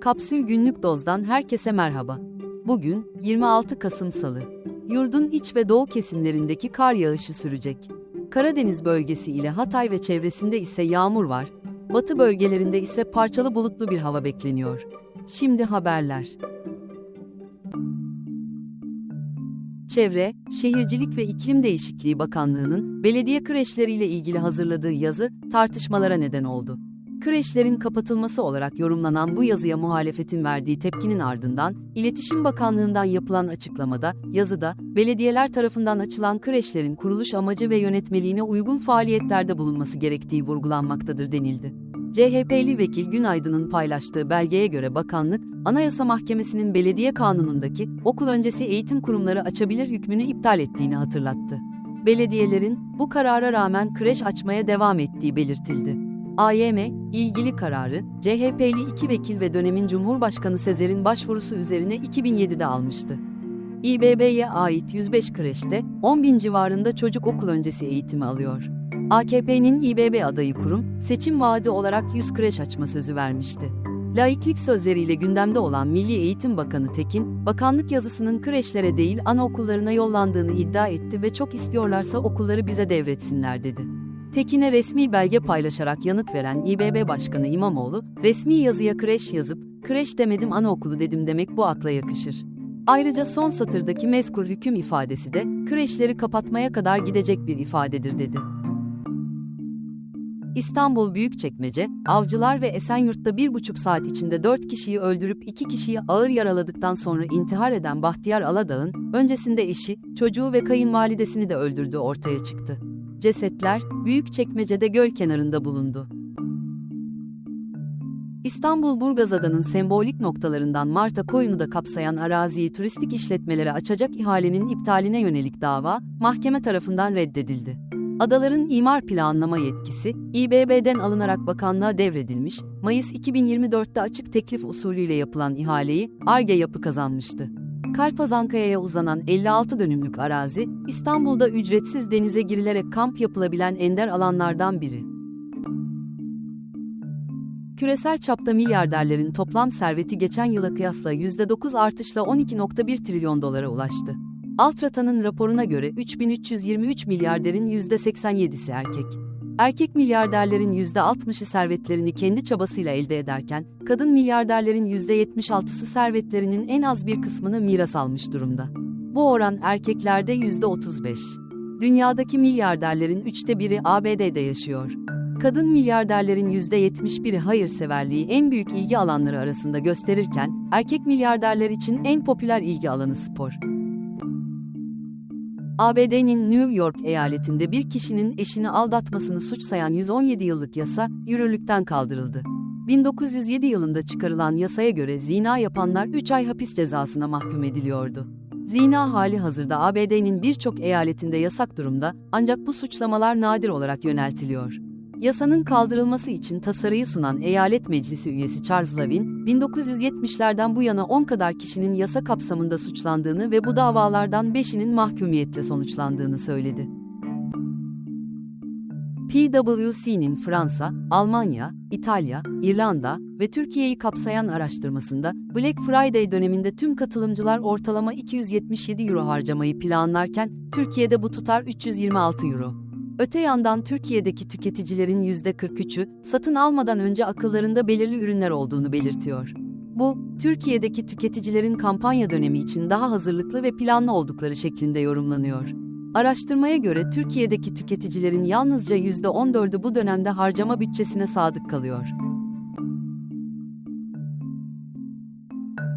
Kapsül Günlük Doz'dan herkese merhaba. Bugün 26 Kasım Salı. Yurdun iç ve doğu kesimlerindeki kar yağışı sürecek. Karadeniz bölgesi ile Hatay ve çevresinde ise yağmur var. Batı bölgelerinde ise parçalı bulutlu bir hava bekleniyor. Şimdi haberler. Çevre, Şehircilik ve İklim Değişikliği Bakanlığı'nın belediye kreşleriyle ilgili hazırladığı yazı tartışmalara neden oldu. Kreşlerin kapatılması olarak yorumlanan bu yazıya muhalefetin verdiği tepkinin ardından, İletişim Bakanlığı'ndan yapılan açıklamada, yazıda, belediyeler tarafından açılan kreşlerin kuruluş amacı ve yönetmeliğine uygun faaliyetlerde bulunması gerektiği vurgulanmaktadır denildi. CHP'li vekil Günaydın'ın paylaştığı belgeye göre bakanlık, Anayasa Mahkemesi'nin belediye kanunundaki okul öncesi eğitim kurumları açabilir hükmünü iptal ettiğini hatırlattı. Belediyelerin bu karara rağmen kreş açmaya devam ettiği belirtildi. AYM, ilgili kararı, CHP'li iki vekil ve dönemin Cumhurbaşkanı Sezer'in başvurusu üzerine 2007'de almıştı. İBB'ye ait 105 kreşte 10 bin civarında çocuk okul öncesi eğitimi alıyor. AKP'nin İBB adayı kurum, seçim vaadi olarak 100 kreş açma sözü vermişti. Laiklik sözleriyle gündemde olan Milli Eğitim Bakanı Tekin, bakanlık yazısının kreşlere değil anaokullarına yollandığını iddia etti ve çok istiyorlarsa okulları bize devretsinler dedi. Tekin'e resmi belge paylaşarak yanıt veren İBB Başkanı İmamoğlu, resmi yazıya kreş yazıp, kreş demedim anaokulu dedim demek bu akla yakışır. Ayrıca son satırdaki mezkur hüküm ifadesi de, kreşleri kapatmaya kadar gidecek bir ifadedir dedi. İstanbul Büyükçekmece, Avcılar ve Esenyurt'ta bir buçuk saat içinde dört kişiyi öldürüp iki kişiyi ağır yaraladıktan sonra intihar eden Bahtiyar Aladağ'ın, öncesinde eşi, çocuğu ve kayınvalidesini de öldürdüğü ortaya çıktı. Cesetler, Büyükçekmece'de göl kenarında bulundu. İstanbul Burgazada'nın sembolik noktalarından Marta Koyun'u da kapsayan araziyi turistik işletmelere açacak ihalenin iptaline yönelik dava, mahkeme tarafından reddedildi. Adaların imar planlama yetkisi, İBB'den alınarak bakanlığa devredilmiş, Mayıs 2024'te açık teklif usulüyle yapılan ihaleyi, ARGE yapı kazanmıştı. Kalpazankaya'ya uzanan 56 dönümlük arazi, İstanbul'da ücretsiz denize girilerek kamp yapılabilen ender alanlardan biri. Küresel çapta milyarderlerin toplam serveti geçen yıla kıyasla %9 artışla 12.1 trilyon dolara ulaştı. Altrata'nın raporuna göre 3323 milyarderin %87'si erkek. Erkek milyarderlerin %60'ı servetlerini kendi çabasıyla elde ederken, kadın milyarderlerin %76'sı servetlerinin en az bir kısmını miras almış durumda. Bu oran erkeklerde %35. Dünyadaki milyarderlerin üçte biri ABD'de yaşıyor. Kadın milyarderlerin %71'i hayırseverliği en büyük ilgi alanları arasında gösterirken, erkek milyarderler için en popüler ilgi alanı spor. ABD'nin New York eyaletinde bir kişinin eşini aldatmasını suç sayan 117 yıllık yasa, yürürlükten kaldırıldı. 1907 yılında çıkarılan yasaya göre zina yapanlar 3 ay hapis cezasına mahkum ediliyordu. Zina hali hazırda ABD'nin birçok eyaletinde yasak durumda, ancak bu suçlamalar nadir olarak yöneltiliyor. Yasanın kaldırılması için tasarıyı sunan Eyalet Meclisi üyesi Charles Lavin, 1970'lerden bu yana 10 kadar kişinin yasa kapsamında suçlandığını ve bu davalardan 5'inin mahkumiyetle sonuçlandığını söyledi. PwC'nin Fransa, Almanya, İtalya, İrlanda ve Türkiye'yi kapsayan araştırmasında, Black Friday döneminde tüm katılımcılar ortalama 277 euro harcamayı planlarken, Türkiye'de bu tutar 326 euro. Öte yandan Türkiye'deki tüketicilerin %43'ü, satın almadan önce akıllarında belirli ürünler olduğunu belirtiyor. Bu, Türkiye'deki tüketicilerin kampanya dönemi için daha hazırlıklı ve planlı oldukları şeklinde yorumlanıyor. Araştırmaya göre Türkiye'deki tüketicilerin yalnızca %14'ü bu dönemde harcama bütçesine sadık kalıyor.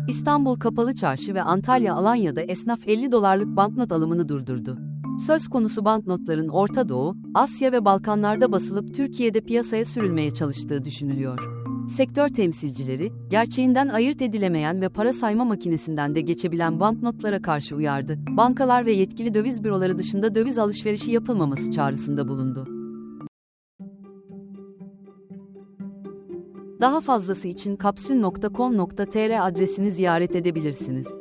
İstanbul Kapalı Çarşı ve Antalya Alanya'da esnaf 50 dolarlık banknot alımını durdurdu. Söz konusu banknotların Orta Doğu, Asya ve Balkanlarda basılıp Türkiye'de piyasaya sürülmeye çalıştığı düşünülüyor. Sektör temsilcileri, gerçeğinden ayırt edilemeyen ve para sayma makinesinden de geçebilen banknotlara karşı uyardı. Bankalar ve yetkili döviz büroları dışında döviz alışverişi yapılmaması çağrısında bulundu. Daha fazlası için kapsül.com.tr adresini ziyaret edebilirsiniz.